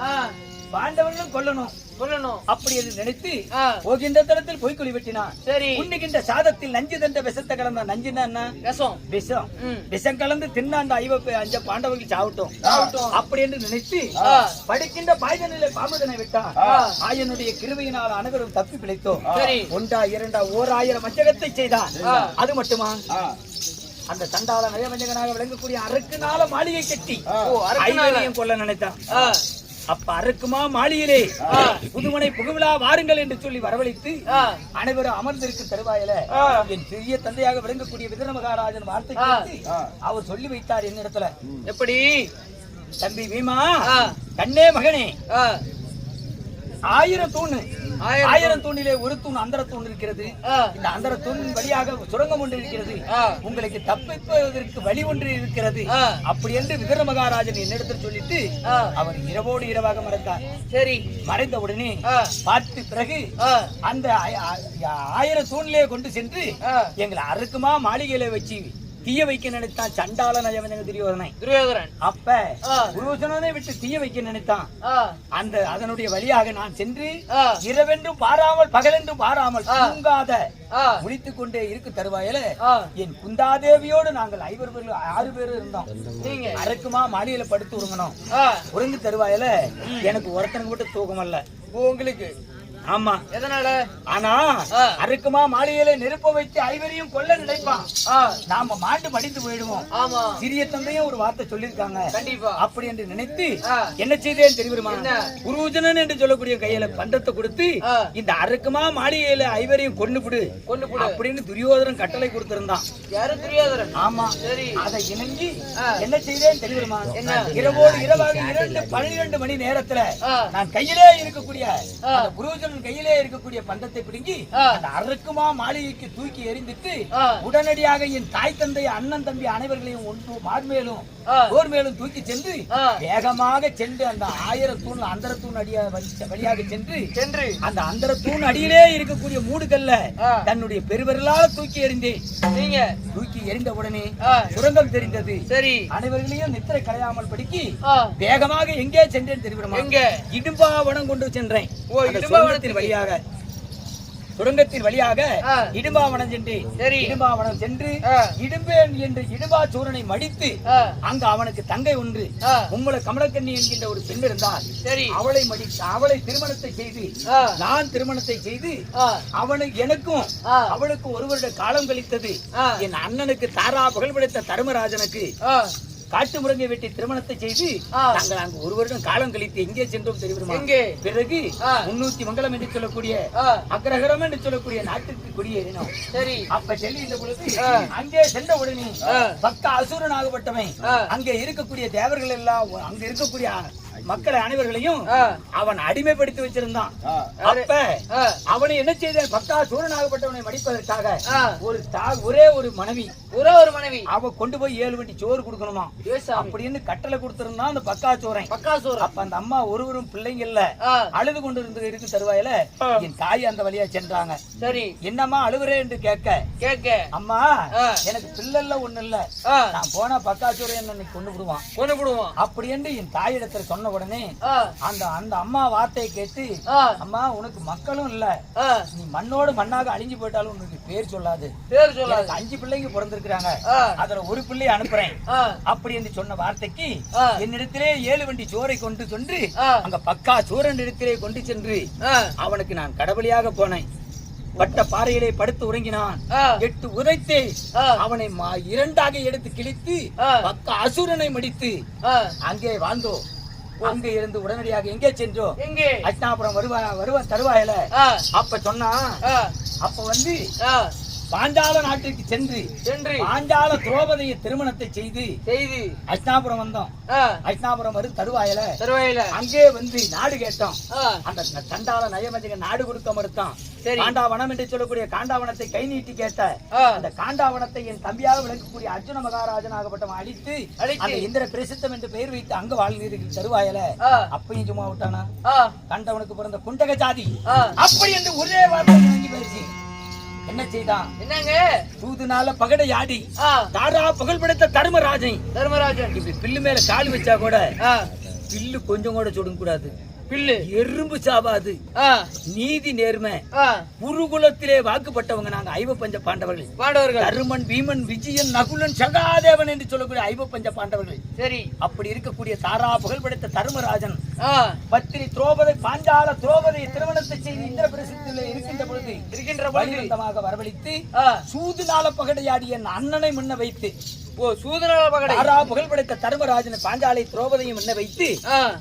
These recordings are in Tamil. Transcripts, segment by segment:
ஆ, பாண்டவர்களும் கொல்லணும். சொல்லணும் அப்படி என்று நினைத்து போகின்ற தளத்தில் பொய்க்குழி வெட்டினான். சரி. உண்ணுகின்ற சாதத்தில் நஞ்சு தண்ட விஷத்தை கலந்த என்ன? ரசம் விஷம். ம். விஷம் கலந்து தின்ன அந்த ஐவ அஞ்ச பாண்டவர்கள் சாவட்டும். அப்படி என்று நினைத்து. படிக்கின்ற பாய்தனிலே பாம்புதனை விட்டான். ஆயனுடைய கிருபையினால் அனைவரும் தப்பி பிழைத்தோம். ஒன்றா இரண்டா ஓர் ஆயிரம் மஞ்சகத்தை செய்தான். அது மட்டுமா? அந்த சண்டாள நயவஞ்சகனாக விளங்கக்கூடிய அறுக்குனால மாளிகை கட்டி. ஐவரையும் கொல்ல நினைத்தான். அப்ப அறுக்குமா மாளிகையிலே புதுமனை புகுவிழா வாருங்கள் என்று சொல்லி வரவழைத்து அனைவரும் அமர்ந்திருக்கும் தருவாயில. என் சிறிய தந்தையாக விளங்கக்கூடிய விதன மகாராஜன் வார்த்தை அவர் சொல்லி வைத்தார் என்னிடத்துல எப்படி? தம்பி ஆ. கண்ணே மகனே ஆயிரம் தூணு. ஆயிரம் தூணிலே ஒரு தூண் அந்தர தூண் இருக்கிறது இந்த அந்தர தூண் வழியாக சுரங்கம் ஒன்று இருக்கிறது. உங்களுக்கு தப்பிப்பதற்கு வழி ஒன்று இருக்கிறது. அப்படி என்று விதர மகாராஜன் என்னிடத்தில் சொல்லிட்டு. அவர் இரவோடு இரவாக மறைந்தார் சரி மறைந்த உடனே பார்த்து பிறகு அந்த ஆய- ஆய- ஆயிரம் தூணிலே கொண்டு சென்று. எங்களை அறுக்குமா மாளிகையில வச்சு தீய வைக்க நினைத்தான் சண்டாள நயவனங்க துரியோதனை துரியோதரன் அப்ப. குருவசனனை விட்டு தீய வைக்க நினைத்தான். அந்த அதனுடைய வழியாக நான் சென்று இரவென்றும் பாராமல் பகலென்றும் பாராமல். தூங்காத ஆ, முழித்துக் கொண்டே இருக்கு தருவாயில என் குந்தாதேவியோடு நாங்கள் ஐவர் பேர் ஆறு பேர் இருந்தோம். நீங்க. அறுக்குமா மாளிகையில படுத்து உறங்கணும். உறங்கி தருவாயில எனக்கு ஒருத்தனுக்கு மட்டும் தூக்கம் அல்ல உங்களுக்கு. ஆமா எதனால ஆனா ஆ. அறுக்குமா மாளிகையில நெருப்ப வைத்து ஐவரையும் கொல்ல நினைப்பான் நாம மாண்டு மடிந்து போயிடுவோம் ஆமா சிறிய தந்தையும் ஒரு வார்த்தை சொல்லியிருக்காங்க கண்டிப்பா அப்படி என்று நினைத்து. என்ன செய்தேன் தெரியுமா? குருஜனன் என்று சொல்லக்கூடிய கையில பந்தத்தை கொடுத்து. இந்த அறுக்குமா மாளிகையில ஐவரையும் கொண்டு விடு கொண்டு போடு அப்படின்னு துரியோதரன் கட்டளை கொடுத்திருந்தான் யாரு துரியோதரன் ஆமா சரி அதை இணங்கி. என்ன செய்தேன் தெரியுமா என்ன? இரவோடு இரவாக இரண்டு பன்னிரண்டு மணி நேரத்துல. நான் கையிலே இருக்கக்கூடிய ஆ. குருஜனன் கையிலே இருக்கக்கூடிய பந்தத்தை பிடுங்கி. அந்த அறுக்குமா மாளிகைக்கு தூக்கி எறிந்துட்டு. உடனடியாக என் தாய் தந்தை அண்ணன் தம்பி அனைவர்களையும் ஒன்று மார்மேலும். போர் மேலும் தூக்கி சென்று. வேகமாக சென்று அந்த ஆயிரம் தூண் அந்தர தூண் அடியா வழி- வழியாக சென்று சென்று அந்த அந்தர தூண் அடியிலே இருக்கக்கூடிய மூடுகல்ல ஆ. தன்னுடைய பெருவர்களால் தூக்கி எறிந்தேன் நீங்க தூக்கி எறிந்த உடனே சுரங்கம் தெரிந்தது சரி அனைவர்களையும் நித்திரை கலையாமல் படுக்கி வேகமாக எங்கே சென்றேன் தெரியுமா எங்க இடும்பாவனம் கொண்டு சென்றேன். சுரங்கத்தின் வழியாக சுரங்கத்தின் வழியாக. இடும்பாவனம் சென்றேன் சரி. இடும்பாவனம் சென்று. இடும்பேன் என்று இடும்பா சூரனை மடித்து அங்க அவனுக்கு தங்கை ஒன்று. உம்மள கமலக்கண்ணி என்கின்ற ஒரு பெண் இருந்தால் சரி. அவளை மடித்து அவளை திருமணத்தை செய்து நான் திருமணத்தை செய்து அவனுக்கு எனக்கும் அவளுக்கு ஒரு வருட காலம் கழித்தது. என் அண்ணனுக்கு தாரா புகழ் படைத்த தர்மராஜனுக்கு காட்டு முருங்கை வெட்டி திருமணத்தை செய்து. நாங்கள் அங்கு ஒரு வருடம் காலம் கழித்து எங்கே சென்றோம் தெரியுமா? பிறகு. முன்னூத்தி மங்கலம் என்று சொல்லக்கூடிய ஆ, அக்ரஹரம் என்று சொல்லக்கூடிய நாட்டுக்கு குடியேறினோம் சரி அப்ப செல்லுகின்ற பொழுது. அங்கே சென்ற உடனே ஆ. பக்க அசுரனாகப்பட்டவன். அங்கே இருக்கக்கூடிய தேவர்கள் எல்லாம் அங்க இருக்கக்கூடிய மக்கள் அனைவர்களையும் அவன் அடிமைப்படுத்தி வச்சிருந்தான். அப்ப அவனை என்ன செய்தான்? பக்கா சூரனாகப்பட்டவனை மடிப்பதற்காக ஒரு ஒரே ஒரு மனைவி. ஒரே ஒரு மனைவி. அவ கொண்டு போய் ஏழு வண்டி சோறு கொடுக்கணுமா? அப்படின்னு கட்டளை கொடுத்திருந்தான் அந்த பக்கா சோரன் பக்காசூர் அப்ப அந்த அம்மா ஒருவரும் பிள்ளைங்கள்ல அழுது கொண்டு இருந்து இருக்கு தருவாயில. என் தாய் அந்த வழியா சென்றாங்க. சரி. என்னம்மா அழுகுறே என்று கேட்க கேக்க அம்மா. எனக்கு பிள்ளைல ஒண்ணு இல்ல நான் போனா பக்கா சோரன் கொண்டு விடுவான். கொண்டு போடுவோம் அப்படி என்று என் தாயிடத்துல சொன்ன உடனே அந்த அந்த அம்மா வார்த்தையை கேட்டு அம்மா உனக்கு மக்களும் இல்ல. நீ மண்ணோடு மண்ணாக அழிஞ்சு போயிட்டாலும் உனக்கு பேர் சொல்லாது. பேர் சொல்லாது. அஞ்சு பிள்ளைங்க பிறந்திருக்கிறாங்க. அதுல ஒரு பிள்ளையை அனுப்புறேன். அப்படி என்று சொன்ன வார்த்தைக்கு. என்னிடத்திலே ஏழு வண்டி சோறை கொண்டு சென்று அங்க பக்கா சூரன் இடத்திலே கொண்டு சென்று அவனுக்கு நான் கடவுளியாக போனேன். வட்ட பாறையிலே படுத்து உறங்கினான். எட்டு உதைத்தே அவனை இரண்டாக எடுத்து கிழித்து. பக்க அசுரனை முடித்து. அங்கே வாழ்ந்தோம். அங்கே இருந்து உடனடியாக எங்கே சென்றோம் எங்கே? அஷ்டாபுரம் வருவா வருவா தருவாயில. அப்ப சொன்னா அப்ப வந்து. பாஞ்சால நாட்டிற்கு சென்று சென்று பாஞ்சால திரௌபதிய திருமணத்தை செய்து செய்தி அஷ்டாபுரம் வந்தோம். அஷ்டாபுரம் வரும் தருவாயில தருவாயில. அங்கே வந்து நாடு கேட்டோம். அந்த சண்டால நயமதிக நாடு கொடுக்க மறுத்தான். காண்டாவனம் என்று சொல்லக்கூடிய காண்டாவனத்தை கை நீட்டி கேட்ட அந்த காண்டாவனத்தை என் தம்பியாக விளங்கக்கூடிய அர்ஜுன மகாராஜனாகப்பட்டவன் அழித்து. அந்த இந்திர பிரசித்தம் என்று பெயர் வைத்து அங்க வாழ்நீர்கள் தருவாயல. அப்பையும் சும்மா விட்டானா? கண்டவனுக்கு பிறந்த குண்டக ஜாதி. அப்படி என்று ஒரே வார்த்தை போயிடுச்சு என்ன செய்தான்? என்னங்க? தூதுனால பகடை ஆடி தாரா புகழ் படைத்த தர்மராஜன். தர்மராஜன். இப்படி பில்லு மேல கால் வச்சா கூட பில்லு கொஞ்சம் கூட சுடுங்க கூடாது பில்லு எறும்பு சாவாது. நீதி நேர்மை. குருகுலத்திலே வாக்குப்பட்டவங்க நாங்க ஐவ பஞ்ச பாண்டவர்கள். பாண்டவர்கள். தருமன் பீமன் விஜயன் நகுலன் சகாதேவன் என்று சொல்லக்கூடிய ஐவ பஞ்ச பாண்டவர்கள். சரி. அப்படி இருக்கக்கூடிய தாரா புகழ் படைத்த தர்மராஜன் பத்திரி துரோபதை பாஞ்சால துரோபதை திருமணத்தை செய்து இந்திர பிரசித்தில இருக்கின்ற பொழுது இருக்கின்ற பொழுது. வரவழைத்து சூதுநாள பகடையாடி என் அண்ணனை முன்ன வைத்து ஓ சூதனால பகடை. புகழ் படைத்த தர்மராஜனை பாஞ்சாலை துரோபதையும் முன்ன வைத்து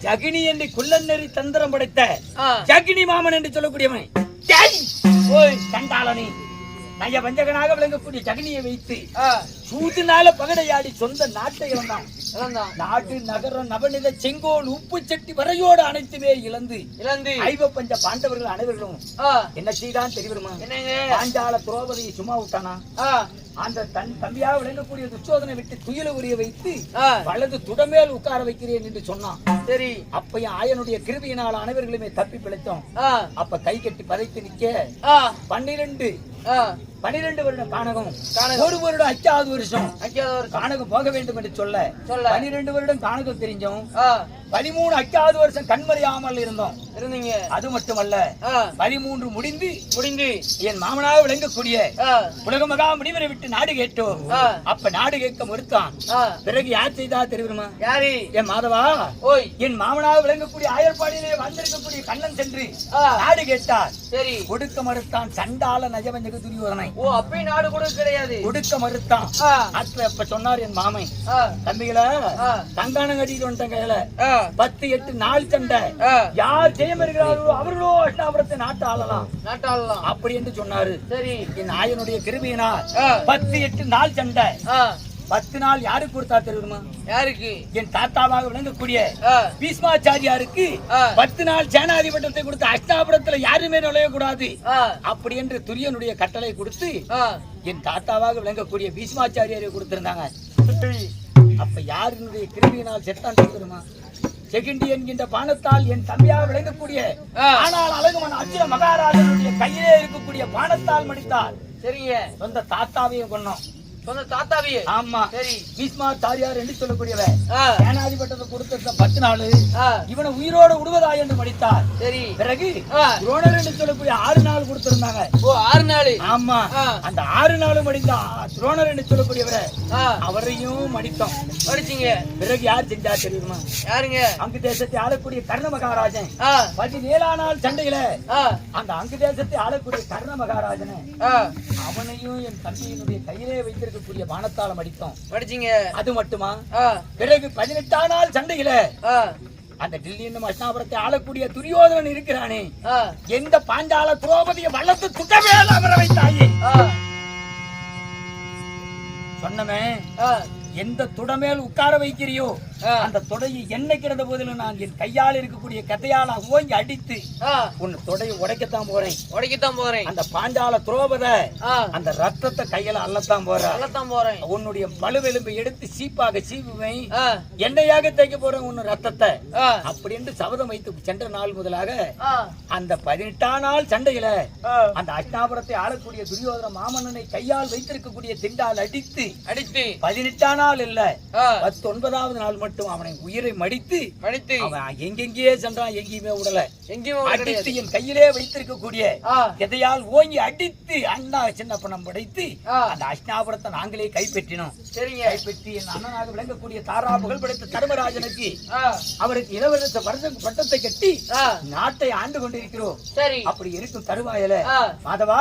ஜகினி என்று குள்ளநெறி தந்திரம் படைத்த ஜகினி மாமன் என்று சொல்லக்கூடியவன்! ஓய். சண்டாளனி நய வஞ்சகனாக விளங்கக்கூடிய ஜகினியை வைத்து சூதுனால பகடையாடி சொந்த நாட்டை இழந்தான். இழந்தான். நாடு நகரம் நவநில செங்கோல் உப்பு சட்டி வரையோடு அனைத்துமே இழந்து இழந்து. ஐவ பஞ்ச பாண்டவர்கள் அனைவர்களும் என்ன செய்தான் தெரியுமா? பாஞ்சால துரோபதியை சும்மா விட்டானா? அந்த தன் தம்பியாக விளங்கக்கூடிய துச்சோதனை விட்டு துயில உரிய வைத்து வலது துடமேல் உட்கார வைக்கிறேன் என்று சொன்னான். சரி. அப்பையும் ஆயனுடைய கிருபியினால் அனைவர்களுமே தப்பி பிழைத்தோம். அப்ப கை கட்டி பதைத்து நிக்க பன்னிரண்டு 嗯。பன்னிரண்டு வருடம் காணகம் கானகம். ஒரு வருடம் அஞ்சாவது வருஷம். அஞ்சாவது கானகம் போக வேண்டும் என்று சொல்ல. சொல்ல. பன்னிரண்டு வருடம் கானகம் தெரிஞ்சோம். பதிமூணு அஞ்சாவது வருஷம் கண்மறையாமல் இருந்தோம். இருந்தீங்க. அது மட்டுமல்ல பதிமூன்று முடிந்து முடிந்து. என் மாமனாக விளங்கக்கூடிய உலக மகா முனிவரை விட்டு நாடு கேட்டோம். அப்ப நாடு கேட்க மறுத்தான். பிறகு யார் செய்தா தெரியுமா? யாரு? என் மாதவா. ஓய். என் மாமனாக விளங்கக்கூடிய ஆயர்பாடியிலே வந்திருக்கக்கூடிய கண்ணன் சென்று நாடு கேட்டார். சரி. கொடுக்க மறுத்தான் சண்டால நஜவஞ்சக துரியோதனை. ஓ அப்பயும் நாடு கூட கிடையாது. கொடுக்க மறுத்தான். ஆ, அத்த அப்ப சொன்னார் என் மாமன். ஆ, தம்பிகள தங்கானம் கட்டிட்டு வந்துட்டேன் கையில. பத்து எட்டு நாள் சண்டை. யார் ஜெயம் இருக்கிறார்களோ அவர்களோ அஷ்டாபுரத்தை நாட்டு ஆளலாம். நாட்டாளலாம். அப்படி என்று சொன்னாரு. சரி. என் ஆயனுடைய கிருபியினால் ஆ, பத்து எட்டு நாள் சண்டை. பத்து நாள் யாருக்கு கொடுத்தா தெரியுமா? யாருக்கு? என் தாத்தாவாக விளங்கக்கூடிய ஆ, பத்து நாள் சேனாதிபட்டத்தை கொடுத்து அஷ்டாபுரத்துல யாருமே நுழையக்கூடாது. ஆ, அப்படி என்று துரியனுடைய கட்டளை கொடுத்து என் தாத்தாவாக விளங்கக்கூடிய பீஷ்மாச்சாரியாரை கொடுத்திருந்தாங்க. அப்ப யாருடைய கிருமியினால் செத்தான் தெரியுமா? செகிண்டி என்கின்ற பானத்தால் என் தம்பியாக விளங்கக்கூடிய. ஆனால் அழகுமன் அச்சுர மகாராஜனுடைய கையிலே இருக்கக்கூடிய பானத்தால் மடித்தார். சரிங்க. சொந்த தாத்தாவையும் கொன்னோம். சொந்த தாத்தாவியே. ஆமா. சரி. பீஷ்மாச்சாரியார் என்று சொல்லக்கூடியவர். ஆ, சேனாதிபட்டத்தை கொடுத்திருந்த பத்து நாள் இவனை உயிரோடு விடுவதா என்று மடித்தார். சரி. பிறகு துரோணர் என்று சொல்லக்கூடிய ஆறு நாள் கொடுத்திருந்தாங்க. ஓ ஆறு நாள். ஆமா. ஆ. அந்த ஆறு நாளும் மடிந்த துரோணர் என்று சொல்லக்கூடியவரை. அவரையும் மடித்தோம். படிச்சீங்க பிறகு யார் செஞ்சா தெரியுமா? யாருங்க? அங்கு தேசத்தை ஆளக்கூடிய கர்ண மகாராஜன். பதினேழா நாள் சண்டையில அந்த அங்கு தேசத்தை ஆளக்கூடிய கர்ண மகாராஜனை அவனையும் என் தம்பியினுடைய கையிலே வைத்திருக்கக்கூடிய பானத்தால மடித்தோம் படிச்சீங்க. அது மட்டுமா? பிறகு பதினெட்டாம் நாள் சண்டையில அந்த டில்லி என்னும் அஷ்டாபுரத்தை ஆளக்கூடிய துரியோதனன் இருக்கிறானே. எந்த பாஞ்சால திரௌபதியை வளர்த்து துட்டவேல அமர வைத்தாயே? சொன்னமே. எந்த துடமேல் உட்கார வைக்கிறியோ. அந்த தொடையை என்னைக்கிறத போதிலும் நான் என் கையால் இருக்கக்கூடிய கதையால ஓங்கி அடித்து உன் தொடையை உடைக்கத்தான் போறேன். உடைக்கத்தான் போறேன். அந்த பாஞ்சால துரோபத அந்த ரத்தத்தை கையில அள்ளத்தான் போற. சொல்லத்தான் போறேன். உன்னுடைய பழுவெலும்பை எடுத்து சீப்பாக சீவுவேன். எண்ணெயாக தைக்க போறேன் உன் ரத்தத்தை. ஆ, அப்படி என்று சபதம் வைத்து சென்ற நாள் முதலாக அந்த பதினெட்டாம் நாள் சண்டையில அந்த அஷ்டாபுரத்தை ஆளக்கூடிய துரியோதன மாமன்னனை கையால் வைத்திருக்கக்கூடிய திண்டால் அடித்து அடித்து பதினெட்டாம் நாள் இல்ல. பத்தொன்பதாவது நாள் மட்டும் அவனை உயிரை மடித்து மடித்து. அவன் எங்கெங்கேயே சென்றான் எங்கேயுமே விடல. எங்கேயுமே அடித்து என் கையிலே வைத்திருக்கக்கூடிய எதையால் ஓங்கி அடித்து அண்ணா சின்ன பணம் படைத்து. அந்த அஷ்டாபுரத்தை நாங்களே கைப்பற்றினோம். சரிங்க. கைப்பற்றி என் அண்ணனாக விளங்கக்கூடிய தாரா புகழ்பெடுத்த தர்மராஜனுக்கு ஆ, அவருக்கு இளவரச வருஷ பட்டத்தை கட்டி நாட்டை ஆண்டு கொண்டிருக்கிறோம். சரி. அப்படி இருக்கும் தருவாயில. மாதவா.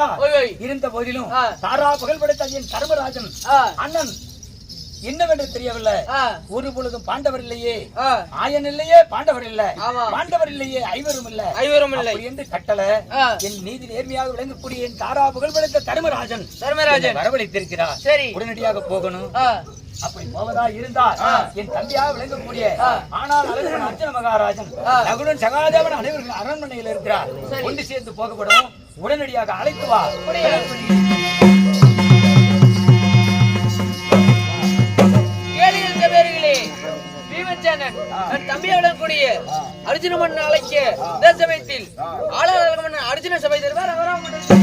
இருந்த போதிலும். தாரா புகழ்பெடுத்த என் தர்மராஜன் அண்ணன் என்னவென்று தெரியவில்லை. ஒரு பொழுதும் பாண்டவர் இல்லையே. ஆயன் இல்லையே பாண்டவர் இல்ல. பாண்டவர் இல்லையே ஐவரும் இல்ல. ஐவரும் இல்லை. என்று கட்டளை என் நீதி நேர்மையாக விளங்கக்கூடிய என் தாரா புகழ்பெடுத்த தர்மராஜன் தர்மராஜன். என்னை வரவழைத்திருக்கிறார். சரி. உடனடியாக போகணும். அப்படி போவதா இருந்தால். என் தம்பியாக விளங்கக்கூடிய. ஆனால் அழகன் அர்ஜுன மகாராஜன். நகுடன் சகாதேவன் அனைவரும் அரண்மனையில் இருக்கிறார். கொண்டு சேர்ந்து போகப்படும். உடனடியாக அழைத்து வா. பீமச்சேனன் தன் தம்பியுடன் கூடிய அர்ஜுன மன்னன் அழைக்க இந்த சமயத்தில் ஆளாளர் மன்னன் அர்ஜுன சபை தருவார். அவராம்